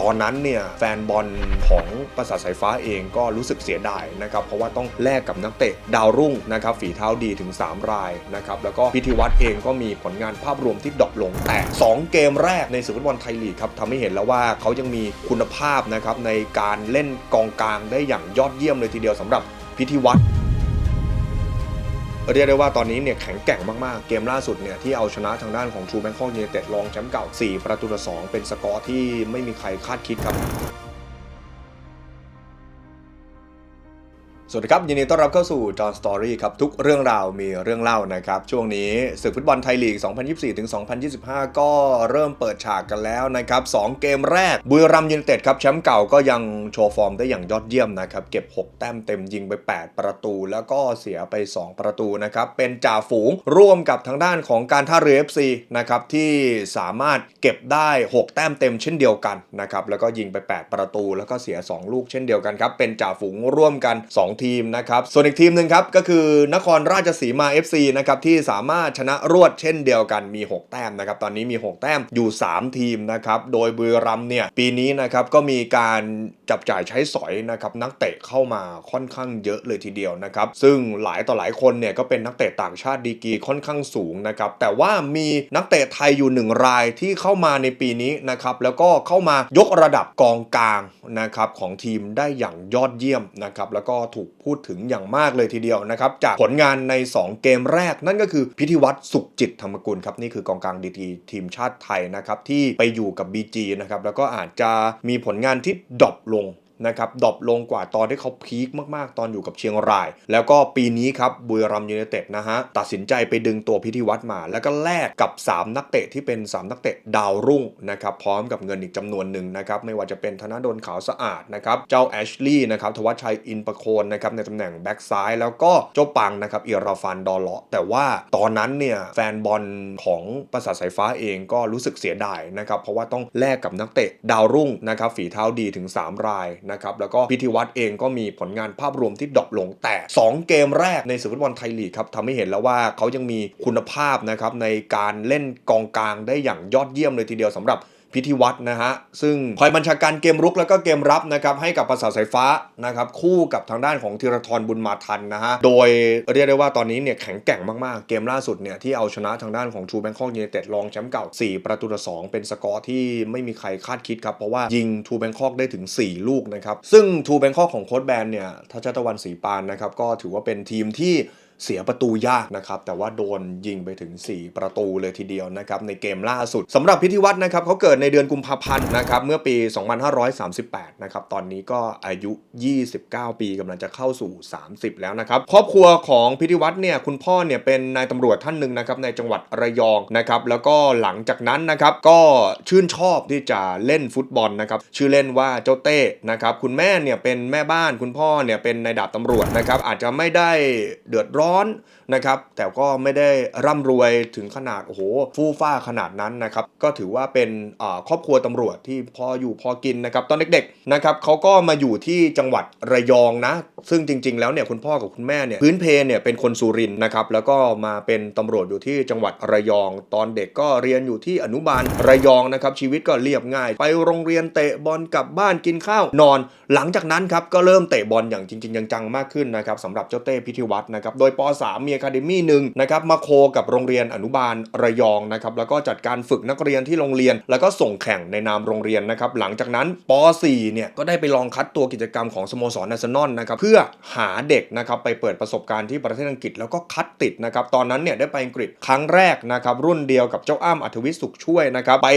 ตอนนั้นเนี่ยแฟนบอลของประสาทสายฟ้าเองก็รู้สึกเสียดายนะครับเพราะว่าต้องแลกกับนักเตะดาวรุ่งนะครับฝีเท้าดีถึง 3 รายนะครับแล้วก็พิธีวัตรเองก็มีผลงานภาพรวมที่ดรอปลงแต่ 2 เกมแรกในศึกฟุตบอลไทยลีกครับทำให้เห็นแล้วว่าเขายังมีคุณภาพนะครับในการเล่นกองกลางได้อย่างยอดเยี่ยมเลยทีเดียวสำหรับพิธีวัตร เรียกได้ว่าตอนนี้เนี่ยแข็งแกร่งมาก ๆ เกมล่าสุดเนี่ยที่เอาชนะทางด้านของ True Bangkok United รองแชมป์เก่า 4 ประตูต่อ2เป็นสกอร์ที่ไม่มีใครคาดคิดครับ สวัสดีครับ ยินดีต้อนรับเข้าสู่ John Story ครับ ทุกเรื่องราวมีเรื่องเล่านะครับ ช่วงนี้ศึกฟุตบอลไทยลีก 2024ถึง2025 ก็เริ่มเปิดฉากกันแล้วนะครับ2เกมแรกบุรีรัมย์ยูไนเต็ดครับแชมป์เก่าก็ยังโชว์ฟอร์มได้อย่างยอดเยี่ยมนะครับ เก็บ 6 แต้มเต็มยิงไป 8 ประตู แล้วก็เสียไป 2 ประตูนะครับ เป็นจ่าฝูงร่วมกับทางด้านของการท่าเรือ FC นะครับที่สามารถเก็บได้ 6 แต้มเต็มเช่นเดียวกันนะครับแล้วก็ยิงไป 8 ประตู แล้วก็เสีย 2 ลูกเช่นเดียวกันครับเป็นจ่าฝูงร่วมกัน 2ทีมนะครับส่วนอีกทีมหนึ่งครับก็คือนครราชสีมา FC นะครับที่สามารถชนะรวดเช่นเดียวกันมี 6 แต้มนะครับตอนนี้มี 6 แต้มอยู่ 3 ทีมนะครับโดยบุรีรัมเนี่ยปีนี้นะครับก็มีการจับจ่ายใช้สอยนะครับนักเตะเข้ามาค่อนข้างเยอะเลยทีเดียวนะครับซึ่งหลายต่อหลายคนเนี่ยก็เป็นนักเตะต่างชาติดีกรีค่อนข้างสูงนะครับแต่ว่ามีนักเตะไทยอยู่หนึ่งรายที่เข้ามาในปีนี้นะครับแล้วก็เข้ามายกระดับกองกลางนะครับของทีมได้อย่างยอดเยี่ยมนะครับแล้วก็ถูกพูดถึงอย่างมากเลยทีเดียวนะครับจากผลงานใน 2 เกมแรก นั่นก็คือพิธิวัตรสุขจิตธรรมกุลครับนี่คือกองกลางดีทีทีมชาติไทยนะครับที่ไปอยู่กับ BG นะครับแล้วก็อาจจะมีผลงานที่ดรอปลง นะครับดรอปลงกว่าตอนที่เขาพีคมากๆ ตอนอยู่กับเชียงราย แล้วก็ปีนี้ครับบุรีรัมย์ยูไนเต็ดนะฮะตัดสินใจไปดึงตัวพิธีวัตรมา แล้วก็แลกกับ 3 นักเตะที่เป็น 3 นักเตะดาวรุ่งนะครับพร้อมกับเงินอีกจำนวนหนึ่งนะครับไม่ว่าจะเป็นธนดลขาวสะอาดนะครับเจ้าแอชลีย์นะครับทวัชชัยอินประโคนนะครับในตำแหน่งแบ็กซ้ายแล้วก็เจ้าปังนะครับอิราฟานดอลเลาะแต่ว่าตอนนั้นเนี่ยแฟนบอลของประสาทสายฟ้าเองก็รู้สึกเสียดายนะครับเพราะว่าต้องแลกกับนักเตะดาวรุ่งนะครับฝีเท้าดีถึง 3 รายนะครับแล้วก็พิธีวัตรเองก็มีผลงานภาพรวมที่ดรอปลงแต่ 2 เกมแรกในศึกฟุตบอลไทยลีกครับทำให้เห็นแล้วว่าเขายังมีคุณภาพนะครับในการเล่นกองกลางได้อย่างยอดเยี่ยมเลยทีเดียวสำหรับ พิธีวัตรนะฮะซึ่งคอยบัญชาการเกมรุกแล้วก็เกมรับนะครับให้กับประสาสายฟ้านะครับคู่กับทางด้านของธีรทรบุญมาทันนะฮะโดยเรียกได้ว่าตอนนี้เนี่ยแข็งแกร่งมากๆ เกมล่าสุดเนี่ยที่เอาชนะทางด้านของ True Bangkok United รองแชมป์เก่า 4 ประตูต่อ2เป็นสกอร์ที่ไม่มีใครคาดคิดครับ เพราะว่ายิง True Bangkok ได้ถึง 4 ลูกนะครับซึ่ง True Bangkok ของโค้ชแบนเนี่ยทัชตะวันศรีปานนะครับก็ถือว่าเป็นทีมที่ เสียประตูยากนะครับแต่ว่าโดนยิงไปถึง 4 ประตูเลยทีเดียวนะครับในเกมล่าสุดสำหรับพิธีวัฒน์นะครับเขาเกิดในเดือนกุมภาพันธ์นะครับเมื่อปี 2538 นะครับตอนนี้ก็อายุ 29 ปีกำลังจะเข้าสู่ 30 แล้วนะครับครอบครัวของพิธีวัฒน์เนี่ยคุณพ่อเนี่ยเป็นนายตำรวจท่านหนึ่งนะครับในจังหวัดระยองนะครับแล้วก็หลังจากนั้นนะครับก็ชื่นชอบที่จะเล่นฟุตบอลนะครับชื่อเล่นว่าเจ้าเต้นะครับคุณแม่เนี่ยเป็นแม่บ้านคุณพ่อเนี่ยเป็นนายดาบตำรวจนะครับอาจจะไม่ได้เดือดร้อนนนะครับ แต่ก็ไม่ได้ร่ำรวยถึงขนาดโอ้โหฟู่ฟ้าขนาดนั้นนะครับ ก็ถือว่าเป็นครอบครัวตำรวจที่พออยู่พอกินนะครับ ตอนเด็กๆนะครับเขาก็มาอยู่ที่จังหวัดระยองนะ ซึ่งจริง ๆ แล้วเนี่ยคุณพ่อกับคุณแม่เนี่ยพื้นเพเนี่ยเป็นคนสุรินทร์นะครับ แล้วก็มาเป็นตำรวจอยู่ที่จังหวัดระยอง ตอนเด็กก็เรียนอยู่ที่อนุบาลระยองนะครับ ชีวิตก็เรียบง่าย ไปโรงเรียนเตะบอลกลับบ้านกินข้าวนอน หลังจากนั้นครับก็เริ่มเตะบอลอย่างจริง ๆ จังๆมากขึ้นนะครับสำหรับเจ้าเต้พิธีวัฒน์นะครับ โดยป .3 มีอะคาเดมี่หนึ่งนะครับมาโคกับโรงเรียนอนุบาลระยองนะครับแล้วก็จัดการฝึกนักเรียนที่โรงเรียน แล้วก็ส่งแข่งในนามโรงเรียนนะครับหลังจากนั้นป .4 เนี่ยก็ได้ไปลองคัดตัวกิจกรรมของสโมสรอาร์เซนอลนะครับเพื่อหาเด็กนะครับไปเปิดประสบการณ์ที่ประเทศอังกฤษแล้วก็คัดติดนะครับตอนนั้นเนี่ยได้ไปอังกฤษครั้งแรกนะครับรุ่นเดียวกับเจ้าอ้ำอัธวิทย์สุขช่วยนะครับไป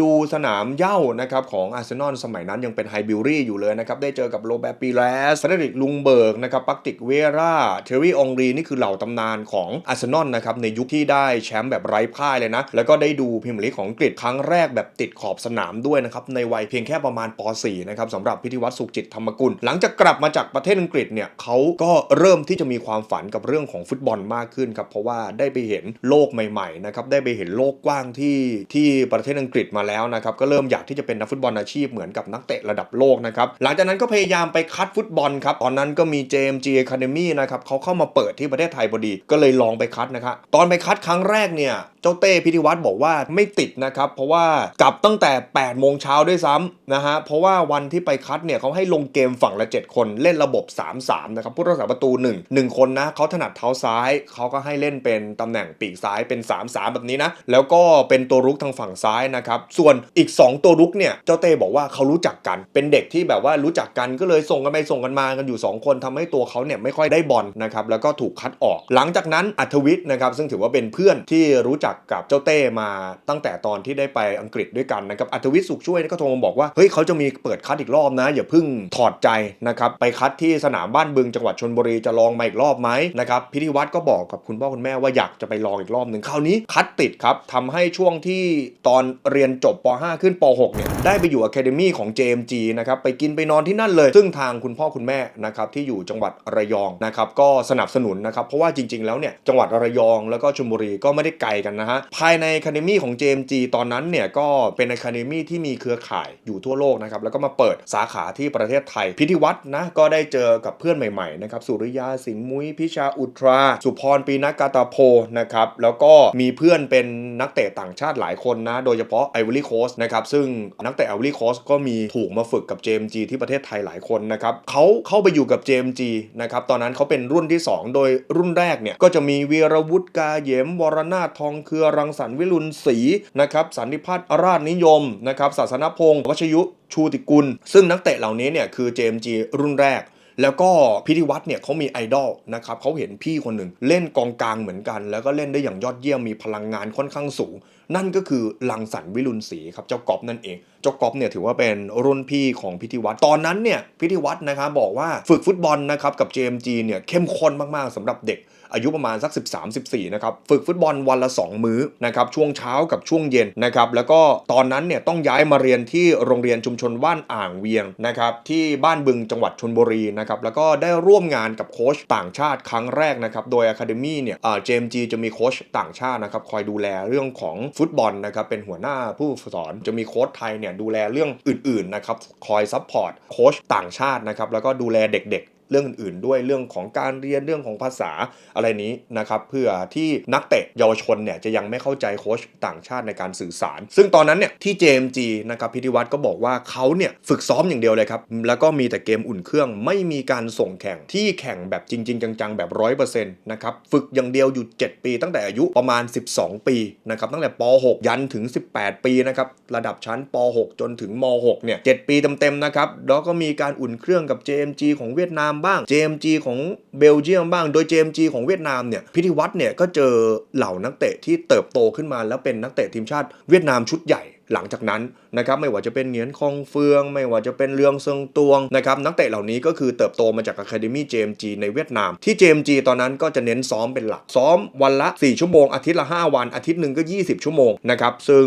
ดูสนามเย้านะครับของอาร์เซนอลสมัยนั้นยังเป็นไฮบิวรี่อยู่เลยนะครับได้เจอกับโรแบร์ตปีแรสเฟเดริกลุงเบิร์กนะครับปักติกเวราเทอรี่องรีนี่คือเหล่าตำนานของอาร์เซนอลนะครับในยุคที่ได้แชมป์แบบไร้พ่ายเลยนะ แล้วก็ได้ดูพรีเมียร์ลีกของอังกฤษครั้งแรกแบบติดขอบสนามด้วยนะครับในวัยเพียงแค่ประมาณป .4 นะครับสำหรับพิธีวัตรสุขจิตธรรมกุล หลังจากกลับมาจากประเทศอังกฤษเนี่ยเขาก็เริ่มที่จะมีความฝันกับเรื่องของฟุตบอลมากขึ้นครับเพราะว่าได้ไปเห็นโลกใหม่ๆนะครับได้ไปเห็นโลกกว้างที่ที่ประเทศอังกฤษมาแล้วนะครับก็เริ่มอยากที่จะเป็นนักฟุตบอลอาชีพเหมือนกับนักเตะระดับโลกนะครับหลังจากนั้นก็พยายามไปคัดฟุตบอลครับตอนนั้นก็มี JMG Academy นะครับเขาเข้ามาเปิดที่ประเทศไทยพอดีก็เลยลองไปคัดนะครับตอนไปคัดครั้งแรกเนี่ยเจ้าเต้พิธีวัตรบอกว่าไม่ติดนะครับเพราะว่ากลับตั้งแต่ 8 โมงเช้าด้วยซ้ำนะฮะเพราะว่าวันที่ไปคัดเนี่ยเขาให้ลงเกมฝั่งละ 7 คนเล่นระบบ 3-3 นะครับผู้รักษาประตู 1 1 คนนะเขาถนัดเท้าซ้ายเขาก็ให้เล่นเป็นตำแหน่งปีกซ้ายเป็น 3-3 แบบนี้นะ แล้วก็เป็นตัวรุกทางฝั่งซ้ายนะครับส่วนอีก 2 ตัวรุกเนี่ยเจ้าเต้บอกว่าเขารู้จักกัน เป็นเด็กที่แบบว่ารู้จักกันก็เลยส่งกันไปส่งกันมากันอยู่ 2 คนทำให้ตัวเขาเนี่ยไม่ค่อยได้บอลนะครับแล้วก็ถูกคัดออกหลังจากนั้นอัธวิทย์นะครับซึ่งถือว่าเป็นเพื่อนที่รู้จักกับเจ้าเต้มาตั้งแต่ตอนที่ได้ไปอังกฤษด้วยกันนะครับอัธวิทย์สุขช่วยก็โทรมาบอกว่าเฮ้ยเขาจะมีเปิดคัดอีกรอบนะ อย่าเพิ่งถอดใจนะครับไปคัดที่สนามบ้านบึงจังหวัดชนบุรีจะลองมาอีกรอบไหมนะครับพิธีวัตรก็บอกกับคุณพ่อคุณแม่ว่าอยากจะไปลองอีกรอบหนึ่งคราวนี้คัดติดครับทำให้ช่วงที่ตอนเรียนจบป .5 ขึ้นป .6 เนี่ยได้ไปอยู่อะคาเดมี่ของ JMG นะครับไปกินไปนอนที่นั่นเลย ซึ่งทางคุณพ่อคุณแม่นะครับที่อยู่จังหวัดระยองนะครับก็สนับสนุนนะครับเพราะว่าจริง ๆ แล้วเนี่ยจังหวัดระยองแล้วก็ชลบุรีก็ไม่ได้ไกลกันนะฮะภายในคาเดมี่ของ JMG ตอนนั้นเนี่ยก็เป็นคาเดมี่ที่มีเครือข่ายอยู่ทั่วโลกนะครับแล้วก็มาเปิดสาขาที่ประเทศไทย พิธีวัตรนะก็ได้เจอกับเพื่อนใหม่ๆนะครับสุริยาสิงห์มุ้ยพิชาอุตรา สุพรปีนักกาตาโพนะครับแล้วก็มีเพื่อนเป็นนักเตะต่างชาติหลายคนนะโดยเฉพาะไอวอรี่โคสนะครับซึ่งนักเตะไอวอรี่โคสก็มีถูกมาฝึกกับ JMG ที่ประเทศไทยหลายคนนะครับเขาเข้าไปอยู่กับ JMG นะครับตอนนั้นเขาเป็นรุ่นที่ 2 โดยรุ่นแรกเนี่ยก็จะมีวีรวุฒิกาเยมวรนาถทองเครือรังสรรค์วิรุณศรีนะครับสันติพัฒน์ราชนิยมนะครับศาสนพงศ์วชยุชูติกุล ซึ่งนักเตะเหล่านี้เนี่ยคือ JMG รุ่นแรกแล้วก็พิธีวัตรเนี่ยเขามีไอดอลนะครับเขาเห็นพี่คนหนึ่งเล่นกองกลางเหมือนกัน แล้วก็เล่นได้อย่างยอดเยี่ยมมีพลังงานค่อนข้างสูง นั่นก็คือลังสรรค์วิรุณศรีครับเจ้ากอบนั่นเอง เจ้ากอบเนี่ยถือว่าเป็นรุ่นพี่ของพิธีวัตรตอนนั้นเนี่ยพิธีวัตรนะครับบอกว่าฝึกฟุตบอลนะครับกับ JMG เนี่ยเข้มข้นมากๆสำหรับเด็ก อายุประมาณสัก 13-14นะครับฝึกฟุตบอลวันละ 2 มื้อนะครับช่วงเช้ากับช่วงเย็นนะครับแล้วก็ตอนนั้นเนี่ยต้องย้ายมาเรียนที่โรงเรียนชุมชนบ้านอ่างเวียงนะครับที่บ้านบึงจังหวัดชนบุรีนะครับแล้วก็ได้ร่วมงานกับโค้ชต่างชาติครั้งแรกนะครับโดย Academy เนี่ยเจมจีจะมีโค้ชต่างชาตินะครับคอยดูแลเรื่องของฟุตบอลนะครับเป็นหัวหน้าผู้ฝึกสอนจะมีโค้ชไทยเนี่ยดูแลเรื่องอื่นๆนะครับคอยซัพพอร์ตโค้ชต่างชาตินะครับแล้วก็ดูแลเด็กๆ เรื่องอื่นๆ ด้วยเรื่องของการเรียนเรื่องของภาษาอะไรนี้นะครับเพื่อที่นักเตะเยาวชนเนี่ยจะยังไม่เข้าใจโค้ชต่างชาติในการสื่อสาร ซึ่งตอนนั้นเนี่ยที่ JMG นะครับพิธีวัตรก็บอกว่าเขาเนี่ยฝึกซ้อมอย่างเดียวเลยครับ แล้วก็มีแต่เกมอุ่นเครื่องไม่มีการส่งแข่งที่แข่งแบบจริง ๆ จัง ๆ แบบ 100%นะครับฝึกอย่างเดียวอยู่ 7 ปี ตั้งแต่อายุประมาณ 12 ปีนะครับตั้งแต่ป .6 ยันถึง 18 ปีนะครับระดับชั้นป .6 จนถึงม .6 เนี่ย7ปีเต็มๆนะครับแล้วก็มีการอุ่นเครื่องกับ JMG ของเวียดนามบ้าง JMG ของเบลเยียมบ้าง โดย JMG ของเวียดนามเนี่ยพิธีวัตรเนี่ยก็เจอเหล่านักเตะที่เติบโตขึ้นมา แล้วเป็นนักเตะทีมชาติเวียดนามชุดใหญ่หลังจากนั้นนะครับไม่ว่าจะเป็นเหงียนคองเฟือง ไม่ว่าจะเป็นเรืองเซิงตวงนะครับนักเตะเหล่านี้ก็คือเติบโตมาจาก Academy JMG ในเวียดนาม ที่ JMG ตอนนั้นก็จะเน้นซ้อมเป็นหลัก ซ้อมวันละ 4 ชั่วโมง อาทิตย์ละ 5 วันอาทิตย์หนึ่งก็ 20 ชั่วโมงนะครับซึ่ง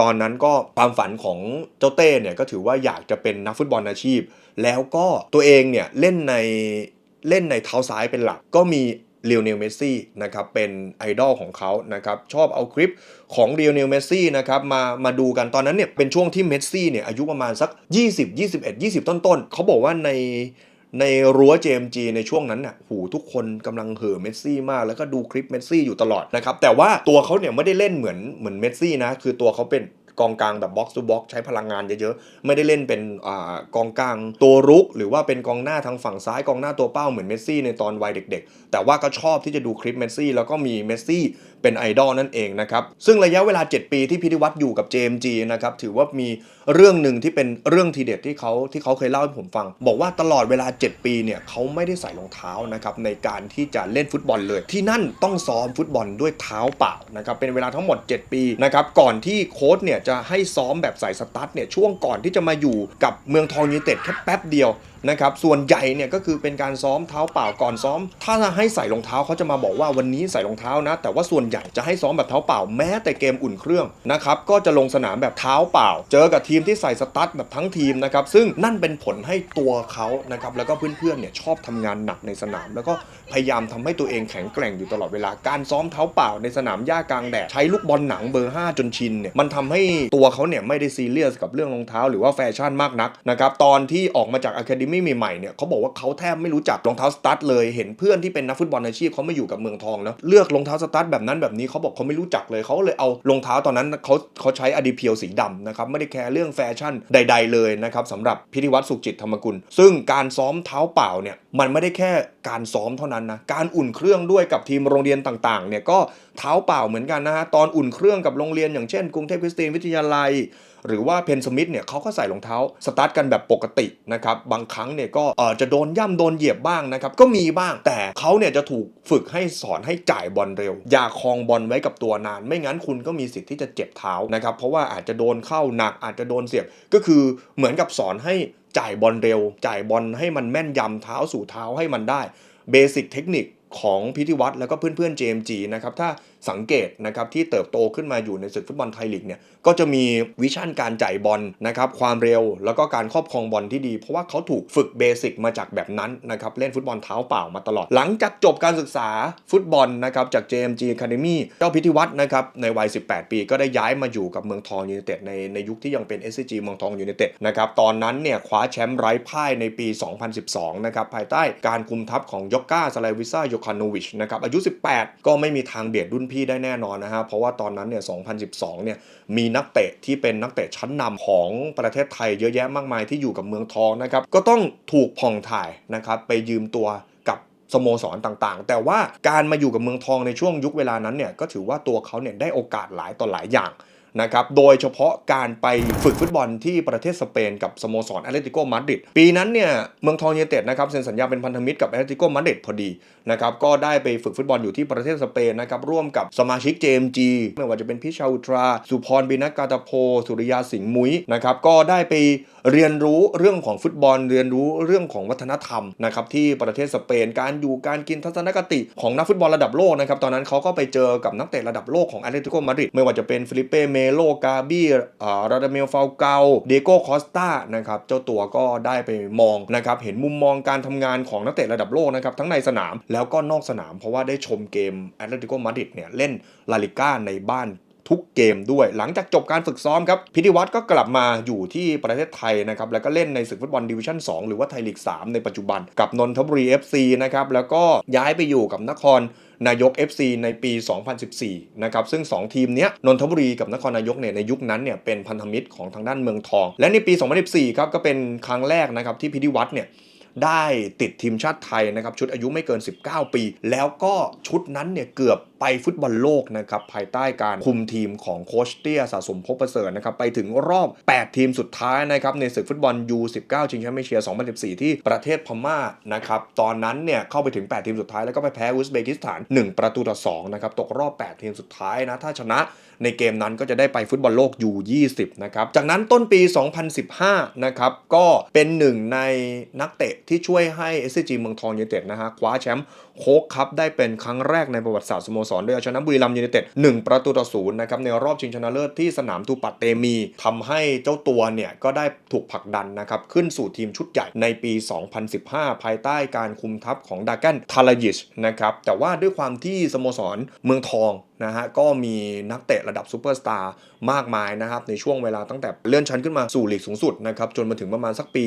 ตอนนั้นก็ความฝันของเจ้าเต้เนี่ยก็ถือว่าอยากจะเป็นนักฟุตบอลอาชีพ แล้วก็ตัวเองเนี่ยเล่นในเล่นในเท้าซ้ายเป็นหลัก ก็มีเรียวเนลเมสซี่นะครับเป็นไอดอลของเขานะครับชอบเอาคลิปของเรียวเนลเมสซี่นะครับมามาดูกันตอนนั้นเนี่ยเป็นช่วงที่เมสซี่เนี่ยอายุประมาณสัก 20 21 20 ต้นๆเขาบอกว่าใน ในรั้ว JMG ในช่วงนั้นน่ะหูทุกคนกำลังเห่อเมสซี่มาก แล้วก็ดูคลิปเมสซี่อยู่ตลอดนะครับ แต่ว่าตัวเขาเนี่ยไม่ได้เล่นเหมือนเหมือนเมสซี่นะ คือตัวเขาเป็นกองกลางแบบบ็อกซ์ทูบ็อกใช้พลังงานเยอะๆ ไม่ได้เล่นเป็นอกองกลางตัวรุก หรือว่าเป็นกองหน้าทางฝั่งซ้ายกองหน้าตัวเป้าเหมือนเมสซี่ในตอนวัยเด็กๆ แต่ว่าก็ชอบที่จะดูคลิปเมสซี่แล้วก็มีเมสซี่เป็นไอดอลนั่นเองนะครับ ซึ่งระยะเวลา 7 ปีที่พิธีวัตรอยู่กับ JMG นะครับ ถือว่ามีเรื่องหนึ่งที่เป็นเรื่องทีเด็ดที่เขาที่เขาเคยเล่าให้ผมฟัง บอกว่าตลอดเวลา 7 ปีเนี่ยเขาไม่ได้ใส่รองเท้านะครับในการที่จะเล่นฟุตบอลเลย ที่นั่นต้องซ้อมฟุตบอลด้วยเท้าเปล่านะครับเป็นเวลาทั้งหมด 7 ปีนะครับก่อนที่โค้ชเนี่ยจะให้ซ้อมแบบใส่สตั๊ดเนี่ยช่วงก่อนที่จะมาอยู่กับเมืองทองยูไนเต็ดแค่แป๊บเดียวนะครับส่วนใหญ่เนี่ยก็คือเป็นการซ้อมเท้าเปล่าก่อนซ้อม ถ้าให้ใส่รองเท้าเขาจะมาบอกว่าวันนี้ใส่รองเท้านะ แต่ว่าส่วนใหญ่จะให้ซ้อมแบบเท้าเปล่าแม้แต่เกมอุ่นเครื่องนะครับก็จะลงสนามแบบเท้าเปล่า เจอกับทีมที่ใส่สตั๊ดแบบทั้งทีมนะครับซึ่งนั่นเป็นผลให้ตัวเขานะครับแล้วก็เพื่อนๆเนี่ยชอบทำงานหนักในสนาม แล้วก็พยายามทำให้ตัวเองแข็งแกร่งอยู่ตลอดเวลาการซ้อมเท้าเปล่าในสนามหญ้ากลางแดดใช้ลูกบอลหนังเบอร์5จนชินเนี่ยมันทำให้ตัวเขาเนี่ยไม่ได้ซีเรียสกับเรื่องรองเท้า หรือว่าแฟชั่นมากนักนะครับตอนที่ออกมาจากอะคาเดมี่ใหม่ๆเนี่ยเขาบอกว่าเขาแทบไม่รู้จักรองเท้าสตั๊ดเลยเห็นเพื่อนที่เป็นนักฟุตบอลอาชีพเขามาอยู่กับเมืองทองเนาะเลือกรองเท้าสตั๊ดแบบนั้นแบบนี้เขาบอกเขาไม่รู้จักเลยเขาเลยเอารองเท้าตอนนั้นเขาเขาใช้อดีเพียวสีดำนะครับไม่ได้แคร์เรื่องแฟชั่นใด ๆ เลยนะครับสำหรับพิธีวัตรสุขจิตธรรมกุล ซึ่งการซ้อมเท้าเปล่าเนี่ยมันไม่ได้แค่การซ้อมเท่านั้นนะการอุ่นเครื่องด้วยกับทีมโรงเรียนต่างๆเนี่ยก็เท้าเปล่าเหมือนกันนะฮะตอนอุ่นเครื่องกับโรงเรียนอย่างเช่นกรุงเทพคริสเตียนวิทยาลัย หรือว่าเพนสมิธเนี่ยเขาก็ใส่รองเท้าสตาร์ทกันแบบปกตินะครับบางครั้งเนี่ยก็เออจะโดนย่ำโดนเหยียบบ้างนะครับก็มีบ้างแต่เขาเนี่ยจะถูกฝึกให้สอนให้จ่ายบอลเร็ว อย่าคลองบอลไว้กับตัวนาน ไม่งั้นคุณก็มีสิทธิ์ที่จะเจ็บเท้านะครับเพราะว่าอาจจะโดนเข้าหนักอาจจะโดนเสียบก็คือเหมือนกับสอนให้จ่ายบอลเร็ว จ่ายบอลให้มันแม่นยำเท้าสู่เท้าให้มันได้เบสิกเทคนิคของพิธีวัตรแล้วก็เพื่อนๆ JMG นะครับถ้าสังเกตนะครับที่เติบโตขึ้นมาอยู่ในศึกฟุตบอลไทยลีกเนี่ยก็จะมีวิชั่นการจ่ายบอลนะครับความเร็วแล้วก็การครอบครองบอลที่ดี เพราะว่าเขาถูกฝึกเบสิกมาจากแบบนั้นนะครับเล่นฟุตบอลเท้าเปล่ามาตลอด หลังจากจบการศึกษาฟุตบอลนะครับจาก JMG Academy เจ้าพิธีวัตรนะครับในวัย 18 ปีก็ได้ย้ายมาอยู่กับเมืองทองยูเนเต็ดในในยุคที่ยังเป็น SCG เมืองทองยูเนเต็ดนะครับตอนนั้นเนี่ยคว้าแชมป์ไร้พ่ายในปี 2012 นะครับภายใต้การคุมทัพของยอกก้าสไลวิซ่าโยคานโนวิชนะครับอายุ 18 ก็ไม่มีทางเบียดรุ่นพี่ได้แน่นอนนะฮะเพราะว่าตอนนั้นเนี่ย 2012 เนี่ยมีนักเตะที่เป็นนักเตะชั้นนำของประเทศไทยเยอะแยะมากมายที่อยู่กับเมืองทองนะครับก็ต้องถูกผ่องถ่ายนะครับไปยืมตัวกับสโมสรต่างๆ แต่ว่าการมาอยู่กับเมืองทองในช่วงยุคเวลานั้นเนี่ยก็ถือว่าตัวเขาเนี่ยได้โอกาสหลายต่อหลายอย่าง นะครับ โดยเฉพาะการไปฝึกฟุตบอลที่ประเทศสเปนกับสโมสรแอตเลติโกมาดริด ปีนั้นเนี่ยเมืองทองยูไนเต็ดนะครับเซ็นสัญญาเป็นพันธมิตรกับแอตเลติโกมาดริดพอดีนะครับ ก็ได้ไปฝึกฟุตบอลอยู่ที่ประเทศสเปนนะครับ ร่วมกับสมาชิก JMG ไม่ว่าจะเป็นพิชาอุตรา สุพรบินักกาตาโพ สุริยาสิงห์มุ้ยนะครับ ก็ได้ไปเรียนรู้เรื่องของฟุตบอล เรียนรู้เรื่องของวัฒนธรรมนะครับที่ประเทศสเปน การอยู่ การกิน ทัศนคติของนักฟุตบอลระดับโลกนะครับ ตอนนั้นเขาก็ไปเจอกับนักเตะระดับโลกของแอตเลติโกมาดริด ไม่ว่าจะเป็นฟิลิเป้ เมโลกาบี้อ่าราดาเมลฟาลเกาเดโก้คอสตานะครับเจ้าตัวก็ได้ไปมองนะครับเห็นมุมมองการทำงานของนักเตะระดับโลกนะครับทั้งในสนามแล้วก็นอกสนาม เพราะว่าได้ชมเกมแอตเลติโกมาดริดเนี่ยเล่นลาลิก้าในบ้านทุกเกมด้วยหลังจากจบการฝึกซ้อมครับ พิธีวัตรก็กลับมาอยู่ที่ประเทศไทยนะครับ แล้วก็เล่นในศึกฟุตบอลดิวิชั่น 2 หรือว่าไทยลีก 3 ในปัจจุบันกับนนทบุรี FC นะครับ แล้วก็ย้ายไปอยู่กับนคร นายก FC ในปี 2014 นะครับ ซึ่ง 2 ทีมเนี้ยนนทบุรีกับนครนายกเนี่ยในยุคนั้นเนี่ยเป็นพันธมิตรของทางด้านเมืองทอง และในปี 2014 ครับก็เป็นครั้งแรกนะครับที่พิธีวัตรเนี่ยได้ติดทีมชาติไทยนะครับชุดอายุไม่เกิน 19 ปี แล้วก็ชุดนั้นเนี่ยเกือบ ไปฟุตบอลโลกนะครับภายใต้การคุมทีมของโคชเตี้ยสะสมภพประเสริฐนะครับไปถึงรอบ 8 ทีมสุดท้ายนะครับในศึกฟุตบอล U19 ชิงแชมป์เอเชีย 2014 ที่ประเทศพม่านะครับตอนนั้นเนี่ยเข้าไปถึง 8 ทีมสุดท้ายแล้วก็ไปแพ้อุซเบกิสถาน 1 ประตูต่อ2นะครับตกรอบ 8 ทีมสุดท้ายนะถ้าชนะในเกมนั้นก็จะได้ไปฟุตบอลโลก U20 นะครับจากนั้นต้นปี 2015 นะครับก็เป็นหนึ่งในนักเตะที่ช่วยให้ SCG เมืองทองยูไนเต็ดนะฮะคว้าแชมป์โค้กคัพได้เป็นครั้งแรกในประวัติศาสตร์สโมสรโดยอาชนะบุรีรัมยูไนเต็ด1ประตูต่อศูนย์นะครับในรอบชิงชนะเลิศที่สนามทูปัตเตมีทำให้เจ้าตัวเนี่ยก็ได้ถูกผลักดันนะครับขึ้นสู่ทีมชุดใหญ่ในปี 2015 ภายใต้การคุมทัพของดากันทาลายิชนะครับแต่ว่าด้วยความที่สโมสรเมืองทอง นะฮะก็มีนักเตะระดับซูเปอร์สตาร์มากมายนะครับในช่วงเวลาตั้งแต่เลื่อนชั้นขึ้นมาสู่ลีกสูงสุดนะครับจนมาถึงประมาณสักปี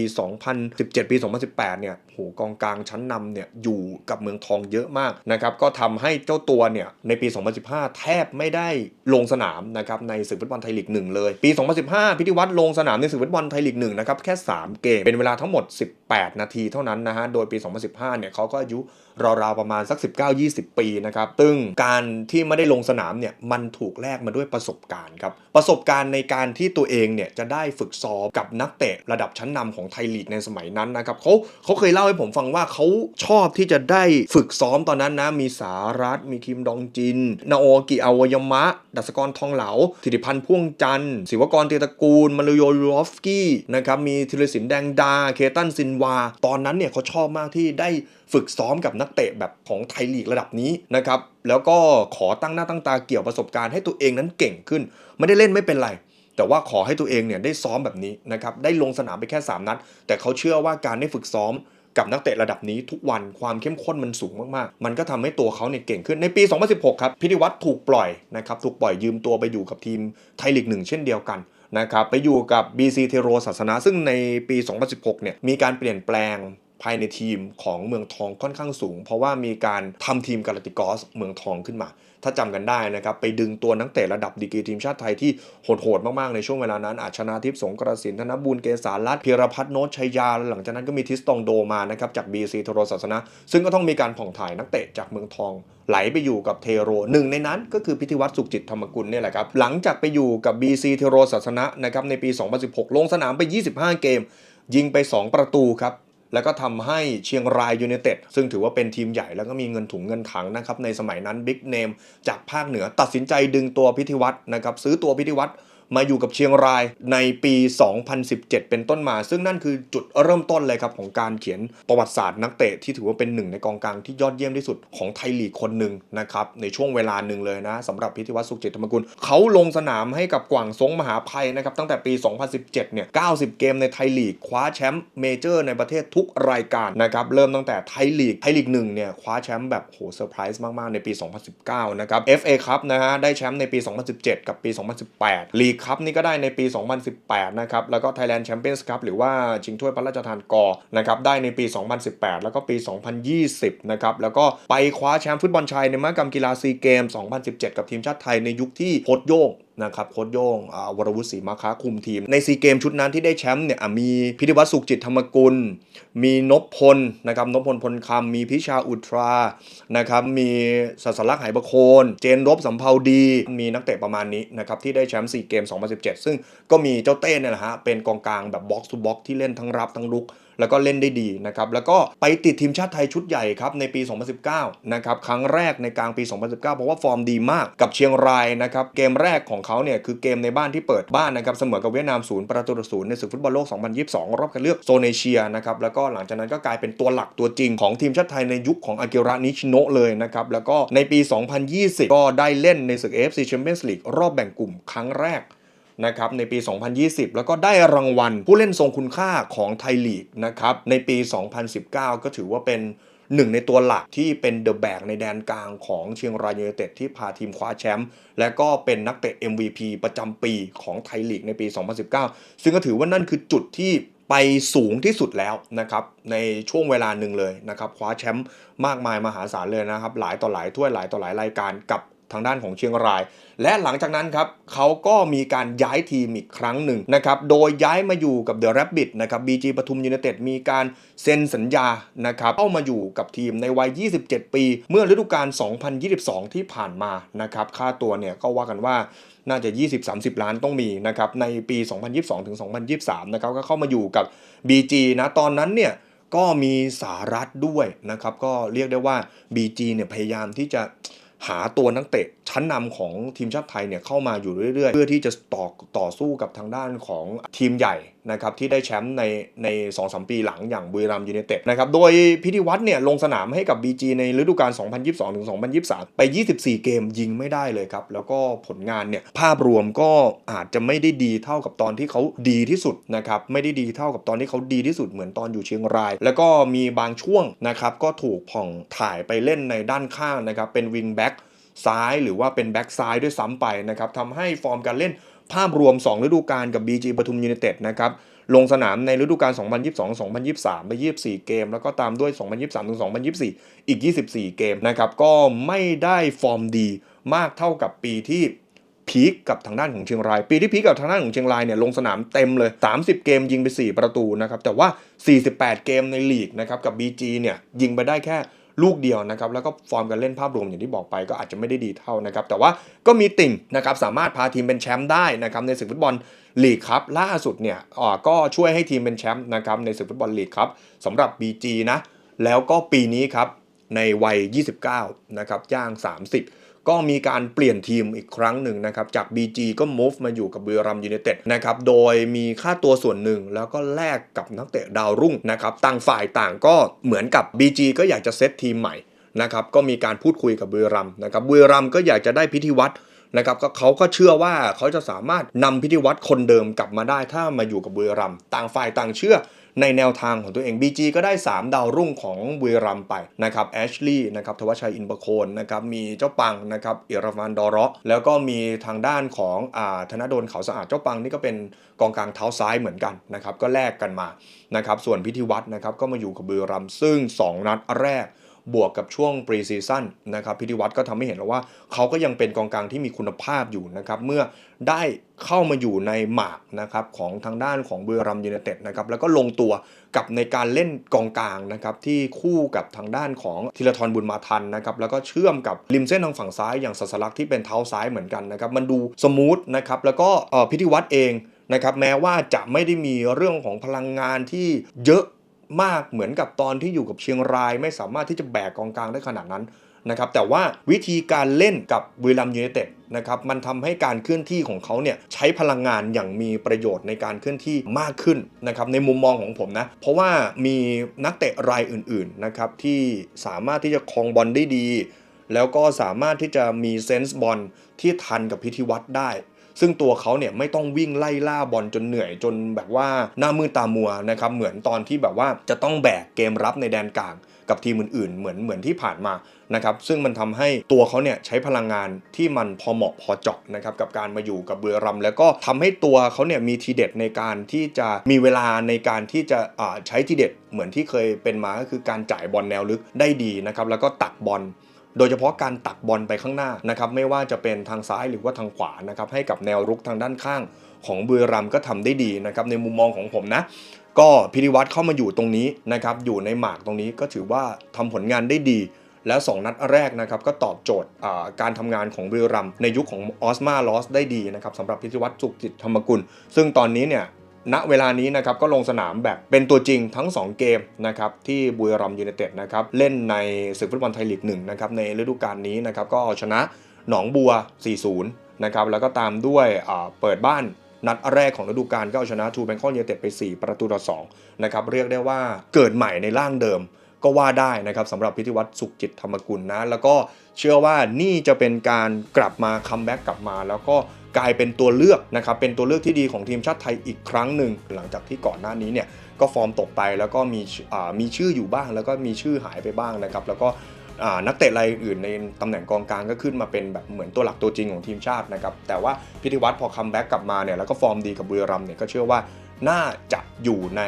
2017 ปี 2018 เนี่ยโหกองกลางชั้นนำเนี่ยอยู่กับเมืองทองเยอะมากนะครับก็ทำให้เจ้าตัวเนี่ยในปี 2015 แทบไม่ได้ลงสนามนะครับในศึกฟุตบอลไทยลีก1เลย ปี 2015 พิธีวัตรลงสนามในศึกฟุตบอลไทยลีก1นะครับแค่ 3 เกมเป็นเวลาทั้งหมด 18 นาทีเท่านั้นนะฮะโดยปี 2015 เนี่ยเขาก็อายุราวๆประมาณสัก 19-20 ปีนะครับซึ่งการที่ไม่ได้ลงสนามเนี่ยมันถูกแลกมาด้วยประสบการณ์ครับประสบการณ์ในการที่ตัวเองเนี่ยจะได้ฝึกซ้อมกับนักเตะระดับชั้นนำของไทยลีกในสมัยนั้นนะครับเขาเขาเคยเล่าให้ผมฟังว่าเขาชอบที่จะได้ฝึกซ้อมตอนนั้นนะมีสารัตมีคิมดองจิน นาโอกิอวายมะ ดัสกรทองเหลาธิติพันธ์พ่วงจันทร์ศิวกรเตตะกูลมารุโยยูรอฟสกี้นะครับมีธีรศิลป์แดงดา เคตันซินวา ตอนนั้นเนี่ยเขาชอบมากที่ได้ฝึกซ้อมกับนักเตะแบบของไทยลีกระดับนี้นะครับแล้วก็ขอตั้งหน้าตั้งตาเกี่ยวประสบการณ์ให้ตัวเองนั้นเก่งขึ้น ไม่ได้เล่นไม่เป็นไร แต่ว่าขอให้ตัวเองเนี่ยได้ซ้อมแบบนี้นะครับได้ลงสนามไปแค่ 3 นัด แต่เขาเชื่อว่าการได้ฝึกซ้อมกับนักเตะระดับนี้ทุกวันความเข้มข้นมันสูงมากๆ มันก็ทำให้ตัวเขาเนี่ยเก่งขึ้นในปี 2016 ครับพิธีวัตรถูกปล่อยนะครับถูกปล่อยยืมตัวไปอยู่กับทีมไทยลีกหนึ่งเช่นเดียวกันนะครับไปอยู่กับ BC เทโรศาสนา ซึ่งในปี 2016 เนี่ยมีการเปลี่ยนแปลง ภายในทีมของเมืองทองค่อนข้างสูง เพราะว่ามีการทำทีมกาลติกอสเมืองทองขึ้นมา ถ้าจำกันได้นะครับ ไปดึงตัวนักเตะระดับดีกรีทีมชาติไทยที่โหดๆมากๆ ในช่วงเวลานั้น อาชนาทิพย์สงกระสินธนบุญเกษารัตน์พีรพัฒน์โนชชัยยา หลังจากนั้นก็มีทิสตองโดมานะครับจาก BC เทโรศาสนะ ซึ่งก็ต้องมีการผ่องถ่ายนักเตะจากเมืองทอง ไหลไปอยู่กับเทโรหนึ่งในนั้นก็คือพิธีวัตรสุขจิตธรรมกุลเนี่ยแหละครับหลังจากไปอยู่กับ BC เทโรศาสนะนะครับในปี 2016 ลงสนามไป 25 เกม ยิงไป 2 ประตูครับ แล้วก็ทำให้เชียงรายยูเนเต็ดซึ่งถือว่าเป็นทีมใหญ่แล้วก็มีเงินถุงเงินถังนะครับในสมัยนั้นบิ๊กเนมจากภาคเหนือตัดสินใจดึงตัวพิธิวัตรนะครับซื้อตัวพิธิวัตร มาอยู่กับเชียงรายในปี 2017 เป็นต้นมา ซึ่งนั่นคือจุดเริ่มต้นเลยครับของการเขียนประวัติศาสตร์นักเตะที่ถือว่าเป็นหนึ่งในกองกลางที่ยอดเยี่ยมที่สุดของไทยลีกคนหนึ่งนะครับในช่วงเวลาหนึ่งเลยนะสำหรับพิธีวัตรสุขจิตธรรมกุลเขาลงสนามให้กับกวางซงมหาภัยนะครับตั้งแต่ปี 2017 เนี่ย 90 เกมในไทยลีกคว้าแชมป์เมเจอร์ในประเทศทุกรายการนะครับเริ่มตั้งแต่ไทยลีกไทยลีกหนึ่งเนี่ยคว้าแชมป์แบบโหเซอร์ไพรส์มาก ๆ ในปี 2019 นะครับ FA คัพนะฮะได้แชมป์ในปี 2017 กับปี 2018ลีกคัพนี่ก็ได้ในปี 2018 นะครับ แล้วก็ Thailand Champions Cup หรือว่าชิงถ้วยพระราชทานกอนะครับ ได้ในปี 2018 แล้วก็ปี 2020 นะครับ แล้วก็ไปคว้าแชมป์ฟุตบอลชายในมหกรรมกีฬาซีเกม 2017 กับทีมชาติไทยในยุคที่โคดโยงนะครับโค้ชโย่งอ่าวรวุฒิศรีมาค้าคุมทีม ในซีเกมชุดนั้นที่ได้แชมป์เนี่ยมีพิธีวัตรสุขจิตธรรมกุล มีนพพลนะครับนพพลพลคำมีพิชาอุตรานะครับมีสัสลักษณ์ไหประโคน เจนรบสำเภาดี มีนักเตะประมาณนี้นะครับที่ได้แชมป์ซีเกม 2017 ซึ่งก็มีเจ้าเต้เนี่ยแหละฮะเป็นกองกลางแบบบ็อกซ์ทูบ็อกซ์ที่เล่นทั้งรับทั้งลุกแล้วก็เล่นได้ดีนะครับ แล้วก็ไปติดทีมชาติไทยชุดใหญ่ครับในปี 2019 นะครับ ครั้งแรกในกลางปี 2019 เพราะว่าฟอร์มดีมากกับเชียงรายนะครับ เกมแรกของเขาเนี่ยคือเกมในบ้านที่เปิดบ้านนะครับ เสมอกับเวียดนามศูนย์ประตูต่อศูนย์ในศึกฟุตบอลโลก 2022 รอบคัดเลือกโซนเอเชียนะครับ แล้วก็หลังจากนั้นก็กลายเป็นตัวหลักตัวจริงของทีมชาติไทยในยุคของอากิระนิชิโนะเลยนะครับ แล้วก็ในปี 2020 ก็ได้เล่นในศึก AFC Champions League รอบแบ่งกลุ่มครั้งแรก นะครับในปี 2020 แล้วก็ได้รางวัลผู้เล่นทรงคุณค่าของไทยลีกนะครับในปี 2019 ก็ถือว่าเป็นหนึ่งในตัวหลักที่เป็นเดอะแบกในแดนกลางของเชียงรายยูไนเต็ดที่พาทีมคว้าแชมป์และก็เป็นนักเตะ MVP ประจำปีของไทยลีกในปี 2019 ซึ่งก็ถือว่านั่นคือจุดที่ไปสูงที่สุดแล้วนะครับในช่วงเวลาหนึ่งเลยนะครับคว้าแชมป์มากมายมหาศาลเลยนะครับหลายต่อหลายถ้วยหลายต่อหลายรายการกับ ทางด้านของเชียงราย และหลังจากนั้นครับเขาก็มีการย้ายทีมอีกครั้งหนึ่งนะครับโดยย้ายมาอยู่กับเดอะแรบบิทนะครับ BG ปทุมยูไนเต็ดมีการเซ็นสัญญานะครับเข้ามาอยู่กับทีมในวัย 27 ปี เมื่อฤดูกาล 2022 ที่ผ่านมานะครับค่าตัวเนี่ยก็ว่ากันว่าน่าจะ 20-30 ล้านต้องมีนะครับในปี 2022ถึง2023นะครับก็เข้ามาอยู่กับ BG นะตอนนั้นเนี่ยก็มีสารัฐด้วยนะครับ ก็เรียกได้ว่า BG เนี่ยพยายามที่จะ หาตัวนักเตะชั้นนำของทีมชาติไทยเนี่ยเข้ามาอยู่เรื่อยๆ เพื่อที่จะต่อต่อสู้กับทางด้านของทีมใหญ่นะครับที่ได้แชมป์ในใน2อสปีหลังอย่างบุรีรัมย์ยูไนเต็ดนะครับโดยพิธีวัตรเนี่ยลงสนามให้กับ BG ในฤดูกาล 2022ถึง2023 ไป 24 เกมยิงไม่ได้เลยครับ แล้วก็ผลงานเนี่ยภาพรวมก็อาจจะไม่ได้ดีเท่ากับตอนที่เขาดีที่สุดนะครับไม่ได้ดีเท่ากับตอนที่เขาดีที่สุดเหมือนตอนอยู่เชียงราย แล้วก็มีบางช่วงนะครับก็ถูกผ่องถ่ายไปเล่นในด้านข้างนะครับเป็นวิงแบ็กซ้ายหรือว่าเป็นแบ็กซ้ายด้วยซ้ำไปนะครับทำให้ฟอร์มการเล่น ภาพรวม 2 ฤดูกาลกับ BG ปทุมยูไนเต็ดนะครับลงสนามในฤดูกาล 2022-2023 ไป 24 เกม แล้วก็ตามด้วย 2023-2024 อีก 24 เกมนะครับ ก็ไม่ได้ฟอร์มดีมากเท่ากับปีที่พีคกับทางด้านของเชียงราย ปีที่พีคกับทางด้านของเชียงรายเนี่ยลงสนามเต็มเลย 30 เกมยิงไป 4 ประตูนะครับ แต่ว่า 48 เกมในลีกนะครับกับ BG เนี่ยยิงไปได้แค่ ลูกเดียวนะครับแล้วก็ฟอร์มการเล่นภาพรวมอย่างที่บอกไปก็อาจจะไม่ได้ดีเท่านะครับแต่ว่าก็มีติ่งนะครับสามารถพาทีมเป็นแชมป์ได้นะครับในศึกฟุตบอลลีกครับล่าสุดเนี่ยอ๋อก็ช่วยให้ทีมเป็นแชมป์นะครับในศึกฟุตบอลลีกครับสำหรับ BG นะแล้วก็ปีนี้ครับในวัย 29 นะครับย่าง 30 ก็มีการเปลี่ยนทีมอีกครั้งหนึ่งนะครับ จาก BG ก็ move มาอยู่กับบุรีรัมย์ยูไนเต็ดนะครับ โดยมีค่าตัวส่วนหนึ่ง แล้วก็แลกกับนักเตะดาวรุ่งนะครับ ต่างฝ่ายต่างก็เหมือนกับ BG ก็อยากจะเซตทีมใหม่นะครับ ก็มีการพูดคุยกับบุรีรัมนะครับบุรีรัมก็อยากจะได้พิธีวัตรนะครับก็เขาก็เชื่อว่าเขาจะสามารถนำพิธีวัตรคนเดิมกลับมาได้ถ้ามาอยู่กับบุรีรัมต่างฝ่ายต่างเชื่อ ในแนวทางของตัวเอง BG ก็ได้ 3 ดาวรุ่งของบุรีรัมไปนะครับแอชลีย์นะครับทวชชัยอินประโคนนะครับมีเจ้าปังนะครับเอราฟานดอเราะแล้วก็มีทางด้านของอ่าธนดลเขาสะอาดเจ้าปังนี่ก็เป็นกองกลางเท้าซ้ายเหมือนกันนะครับก็แลกกันมานะครับส่วนพิธีวัตรนะครับก็มาอยู่กับบุรีรัมซึ่ง 2 นัดแรก บวกกับช่วงปรีซีซั่นนะครับพิธีวัตรก็ทำให้เห็นแล้วว่าเขาก็ยังเป็นกองกลางที่มีคุณภาพอยู่นะครับเมื่อได้เข้ามาอยู่ในหมากนะครับของทางด้านของเบุรีรัมย์ยูไนเต็ดนะครับแล้วก็ลงตัวกับในการเล่นกองกลางนะครับที่คู่กับทางด้านของธีรทรบุญมาทันนะครับแล้วก็เชื่อมกับริมเส้นทางฝั่งซ้ายอย่างสัสลักที่เป็นเท้าซ้ายเหมือนกันนะครับมันดูสมูทนะครับแล้วก็พิธีวัตรเองนะครับแม้ว่าจะไม่ได้มีเรื่องของพลังงานที่เยอะ มากเหมือนกับตอนที่อยู่กับเชียงราย ไม่สามารถที่จะแบกกองกลางได้ขนาดนั้นนะครับแต่ว่าวิธีการเล่นกับบุรีรัมย์ยูไนเต็ดนะครับมันทำให้การเคลื่อนที่ของเขาเนี่ยใช้พลังงานอย่างมีประโยชน์ในการเคลื่อนที่มากขึ้นนะครับในมุมมองของผมนะ เพราะว่ามีนักเตะรายอื่นๆนะครับที่สามารถที่จะครองบอลได้ดี แล้วก็สามารถที่จะมีเซนส์บอลที่ทันกับพิธีวัตรได้ ซึ่งตัวเขาเนี่ยไม่ต้องวิ่งไล่ล่าบอลจนเหนื่อยจนแบบว่าหน้ามืดตามัวนะครับเหมือนตอนที่แบบว่าจะต้องแบกเกมรับในแดนกลางกับทีมอื่นๆ เหมือนเหมือนที่ผ่านมานะครับซึ่งมันทำให้ตัวเขาเนี่ยใช้พลังงานที่มันพอเหมาะพอเจาะนะครับกับการมาอยู่กับเบือรัม แล้วก็ทำให้ตัวเขาเนี่ยมีทีเด็ดในการที่จะมีเวลาในการที่จะอ่าใช้ทีเด็ดเหมือนที่เคยเป็นมาก็คือการจ่ายบอลแนวลึกได้ดีนะครับแล้วก็ตักบอล โดยเฉพาะการตักบอลไปข้างหน้านะครับไม่ว่าจะเป็นทางซ้ายหรือว่าทางขวานะครับให้กับแนวรุกทางด้านข้างของบุรีรัมก็ทำได้ดีนะครับในมุมมองของผมนะ ก็พิธีวัตรเข้ามาอยู่ตรงนี้นะครับอยู่ในหมากตรงนี้ก็ถือว่าทำผลงานได้ดี แล้ว 2 นัดแรกนะครับก็ตอบโจทย์การทำงานของบุรีรัมในยุคของออสมาลอสได้ดีนะครับสำหรับพิธีวัตรสุขจิตธรรมกุล ซึ่งตอนนี้เนี่ย ณเวลานี้นะครับก็ลงสนามแบบเป็นตัวจริงทั้ง 2 เกมนะครับที่บุรีรัมย์ยูไนเต็ดนะครับเล่นในศึกฟุตบอลไทยลีก1นะครับในฤดูกาลนี้นะครับก็เอาชนะหนองบัว 4-0 นะครับแล้วก็ตามด้วยเปิดบ้านนัดแรกของฤดูกาลก็เอาชนะทูแบงคอกยูไนเต็ดไป 4 ประตูต่อ2นะครับเรียกได้ว่าเกิดใหม่ในร่างเดิมก็ว่าได้นะครับสำหรับพิธีวัตรสุขจิตธรรมกุลนะ แล้วก็เชื่อว่านี่จะเป็นการกลับมาคัมแบ็กกลับมา แล้วก็ กลายเป็นตัวเลือกนะครับเป็นตัวเลือกที่ดีของทีมชาติไทยอีกครั้งหนึ่ง หลังจากที่ก่อนหน้านี้เนี่ยก็ฟอร์มตกไปแล้วก็มีมีชื่ออยู่บ้าง แล้วก็มีชื่อหายไปบ้างนะครับแล้วก็นักเตะรายอื่นในตำแหน่งกองกลางก็ขึ้นมาเป็นแบบเหมือนตัวหลักตัวจริงของทีมชาตินะครับแต่ว่าพิธิวัตรพอคัมแบ็กกลับมาเนี่ยแล้วก็ฟอร์มดีกับบุรีรัมย์เนี่ยก็เชื่อว่า น่าจะอยู่ใน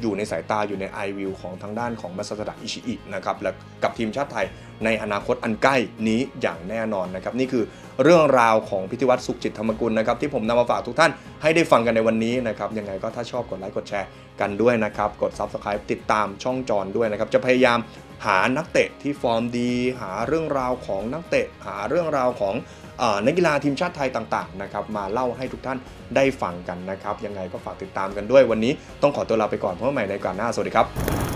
อยู่ในสายตาอยู่ในไอวิวของทางด้านของมัสตดะอิชิอินะครับและกับทีมชาติไทยในอนาคตอันใกล้นี้อย่างแน่นอนนะครับ นี่คือเรื่องราวของพิธีวัตรสุขจิตธรรมกุลนะครับ ที่ผมนำมาฝากทุกท่านให้ได้ฟังกันในวันนี้นะครับ ยังไงก็ถ้าชอบกดไลค์กดแชร์กันด้วยนะครับ กด Subscribe ติดตามช่องจอนด้วยนะครับ จะพยายามหานักเตะที่ฟอร์มดี หาเรื่องราวของนักเตะ หาเรื่องราวของอนักกีฬาทีมชาติไทยต่างๆนะครับมาเล่าให้ทุกท่านได้ฟังกันนะครับ ยังไงก็ฝากติดตามกันด้วยวันนี้ต้องขอตัวลาไปก่อนเพราะใหม่ในก่อนหน้าสวัสดีครับ